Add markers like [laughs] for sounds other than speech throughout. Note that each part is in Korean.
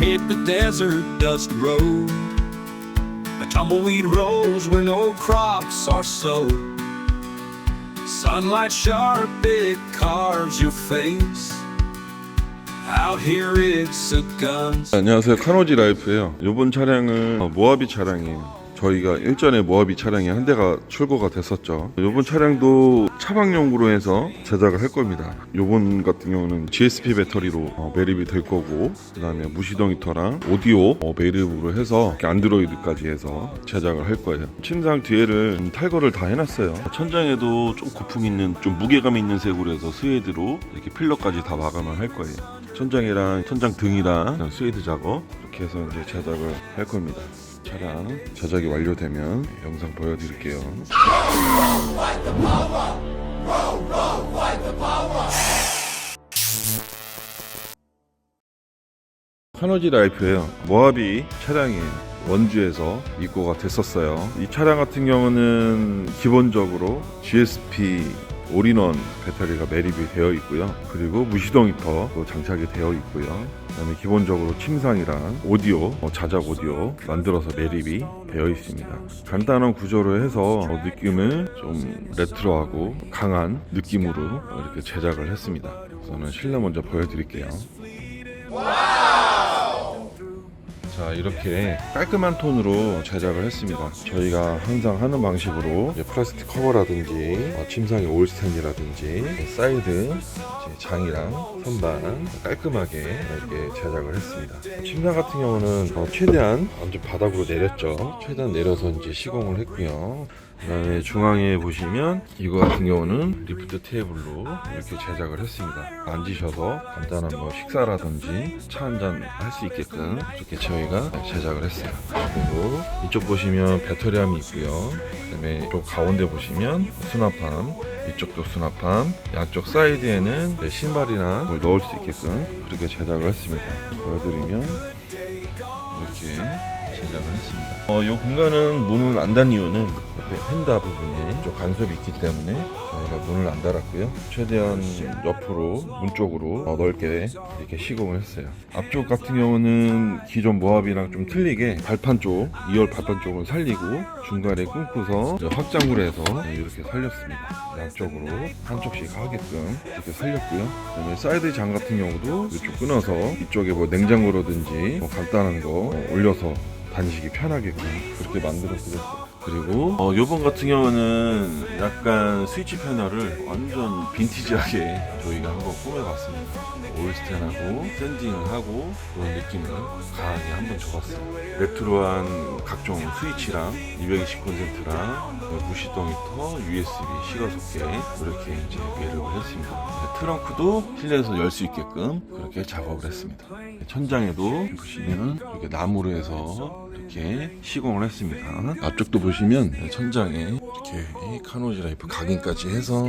hit the desert dust road. The tumbleweed rose where no crops are sowed. Sunlight sharp, it carves your face. Out here it's a gun. 안녕하세요 카노지 라이프예요 이번 차량은 어, 모하비 차량이에요 저희가 일전에 모하비 차량이 한 대가 출고가 됐었죠. 이번 차량도 차박용으로 해서 제작을 할 겁니다. 이번 같은 경우는 GSP 배터리로 어, 매립이 될 거고 그 다음에 무시동 히터랑 오디오 어, 매립으로 해서 안드로이드까지 해서 제작을 할 거예요. 침상 뒤에를 좀 탈거를 다 해놨어요. 천장에도 좀 고풍 있는 좀 무게감 있는 색으로 해서 스웨드로 이렇게 필러까지 다 마감을 할 거예요. 천장이랑 천장 등이랑 스웨이드 작업 이렇게 해서 이제 제작을 할 겁니다. 차량 제작이 완료되면 영상 보여드릴게요. 카노지 라이프예요. 모하비 차량이에요. 원주에서 입고가 됐었어요. 이 차량 같은 경우는 기본적으로 GSP 올인원 배터리가 매립이 되어 있고요. 그리고 무시동 히터도 장착이 되어 있고요. 그다음에 기본적으로 침상이랑 오디오, 어, 자작 오디오 만들어서 매립이 되어 있습니다. 간단한 구조로 해서 어, 느낌을 좀 레트로하고 강한 느낌으로 이렇게 제작을 했습니다. 저는 실내 먼저 보여드릴게요. 자 이렇게 깔끔한 톤으로 제작을 했습니다. 저희가 항상 하는 방식으로 플라스틱 커버라든지 어, 침상의 올스탠이라든지 사이드 장이랑 선반 깔끔하게 이렇게 제작을 했습니다. 침상 같은 경우는 어, 최대한 완전 바닥으로 내렸죠. 최대한 내려서 이제 시공을 했고요 그 다음에 중앙에 보시면 이거 같은 경우는 리프트 테이블로 이렇게 제작을 했습니다. 앉으셔서 간단한 뭐 식사라든지 차 한 잔 할 수 있게끔 이렇게 저희가 제작을 했어요. 그리고 이쪽 보시면 배터리함이 있고요. 그 다음에 이쪽 가운데 보시면 수납함 이쪽도 수납함 양쪽 사이드에는 네, 신발이나 뭘 넣을 수 있게끔 그렇게 제작을 했습니다. 보여드리면 이렇게 제작을 했습니다. 어, 이 공간은 문을 안 단 이유는 옆에 펜다 부분에 좀 간섭이 있기 때문에 저희가 문을 안 달았고요. 최대한 옆으로 문 쪽으로 어, 넓게 이렇게 시공을 했어요. 앞쪽 같은 경우는 기존 모합이랑 좀 틀리게 발판 쪽, 2열 발판 쪽을 살리고 중간에 이제 확장을 해서 이렇게 살렸습니다. 양쪽으로 한쪽씩 하게끔 이렇게 살렸고요. 그다음에 사이드 장 같은 경우도 이쪽 끊어서 이쪽에 뭐 냉장고라든지 뭐 간단한 거 올려서 다니시기 편하게끔 그렇게 만들어 드렸어요. 그리고 어, 요번 같은 경우는 약간 스위치 패널을 완전 빈티지하게 저희가 한번 꾸며봤습니다. 올스텐하고 샌딩을 하고 그런 느낌을 강하게 한번 줘봤어요. 레트로한 각종 스위치랑 220 콘센트랑 무시동 히터, USB 시가속개 이렇게 이제 매립을 했습니다. 네, 트렁크도 실내에서 열 수 있게끔 그렇게 작업을 했습니다. 천장에도 보시면 이렇게 나무로 해서 이렇게 시공을 했습니다. 앞쪽도 보시면 천장에 이렇게 이 카노지 라이프 각인까지 해서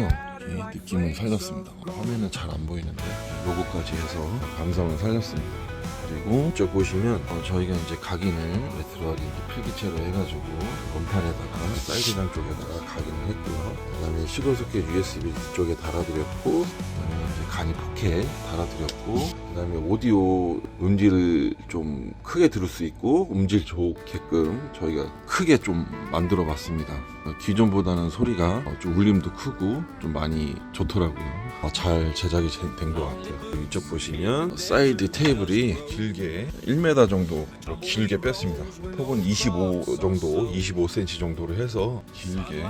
느낌을 살렸습니다. 화면은 잘 안 보이는데 로고까지 해서 감성을 살렸습니다. 그리고 이쪽 보시면 어, 저희가 이제 각인을 레트로하게 필기체로 해가지고 원판에다가 사이드장 쪽에다가 각인을 했고요. 그다음에 시골속계 USB 쪽에 달아드렸고, 그다음에 이제 간이 포켓 달아드렸고, 그다음에 오디오 음질을 좀 크게 들을 수 있고 음질 좋게끔 저희가 크게 좀 만들어 봤습니다. 어, 기존보다는 소리가 어, 좀 울림도 크고 좀 많이 좋더라고요. 어, 잘 제작이 된 것 같아요. 이쪽 보시면 사이드 테이블이 길게 1m 정도 길게 뺐습니다. 폭은 25 정도, 25cm 정도로 해서 길게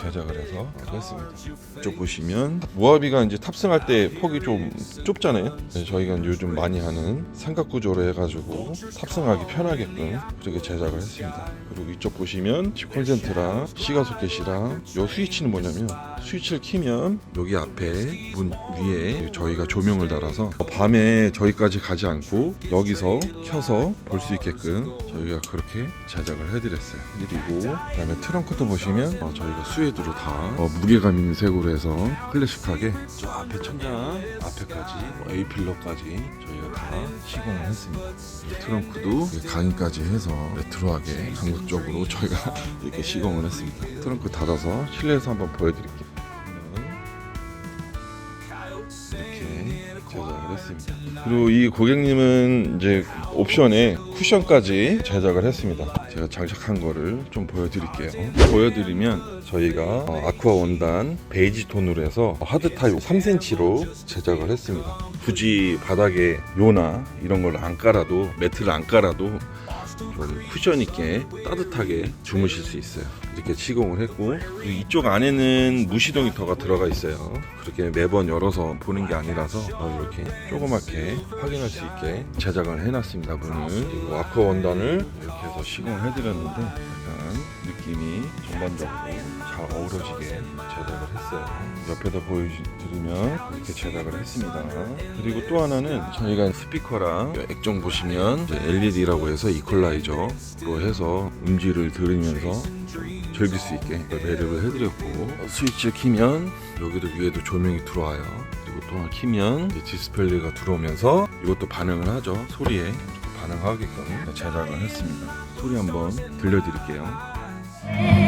제작을 해서 했습니다. 이쪽 보시면 모하비가 이제 탑승할 때 폭이 좀 좁잖아요. 저희가 요즘 많이 하는 삼각 구조로 해가지고 탑승하기 편하게끔 그렇게 제작을 했습니다. 그리고 이쪽 보시면 집 콘센트랑 시가 소켓이랑 요 스위치는 뭐냐면 스위치를 키면 여기 앞에 문 위에 저희가 조명을 달아서 밤에 저희까지 가지 않고 여기서 켜서 볼 수 있게끔 저희가 그렇게 제작을 해드렸어요. 그리고 그다음에 트렁크도 보시면 어, 저희가 스웨드로 다 어, 무게감 있는 색으로 해서 클래식하게 저 앞에 천장 앞에까지 뭐 A 필러까지 저희가 다 시공을 했습니다. 이 트렁크도 강의까지 해서 레트로하게 감각적으로 저희가 [laughs] 이렇게 시공을 했습니다. 트렁크 닫아서 실내에서 한번 보여드릴게요. 이렇게 제작을 했습니다. 그리고 이 고객님은 이제 옵션에 쿠션까지 제작을 했습니다. 제가 장착한 거를 좀 보여드릴게요. 보여드리면 저희가 어, 아쿠아 원단 베이지 톤으로 해서 하드 타입 3cm로 제작을 했습니다. 굳이 바닥에 요나 이런 걸 안 깔아도 매트를 안 깔아도 좀 쿠션 있게 따뜻하게 주무실 수 있어요. 이렇게 시공을 했고 이쪽 안에는 무시동 히터가 들어가 있어요. 그렇게 매번 열어서 보는 게 아니라서 어, 이렇게 조그맣게 확인할 수 있게 제작을 해놨습니다. 문을 그리고 아쿠아 원단을 이렇게 해서 시공을 해드렸는데 약간 느낌이 전반적으로 잘 어우러지게 제작을 했어요. 옆에다 보여드리면 이렇게 제작을 했습니다. 그리고 또 하나는 저희가 스피커랑 액정 보시면 LED라고 해서 이퀄라이저로 해서 음질을 들으면서 좀 즐길 수 있게 배려를 해드렸고 스위치 키면 여기도 위에도 조명이 들어와요. 그리고 또 키면 디스플레이가 들어오면서 이것도 반응을 하죠. 소리에 반응하게끔 제작을 했습니다. 소리 한번 들려드릴게요.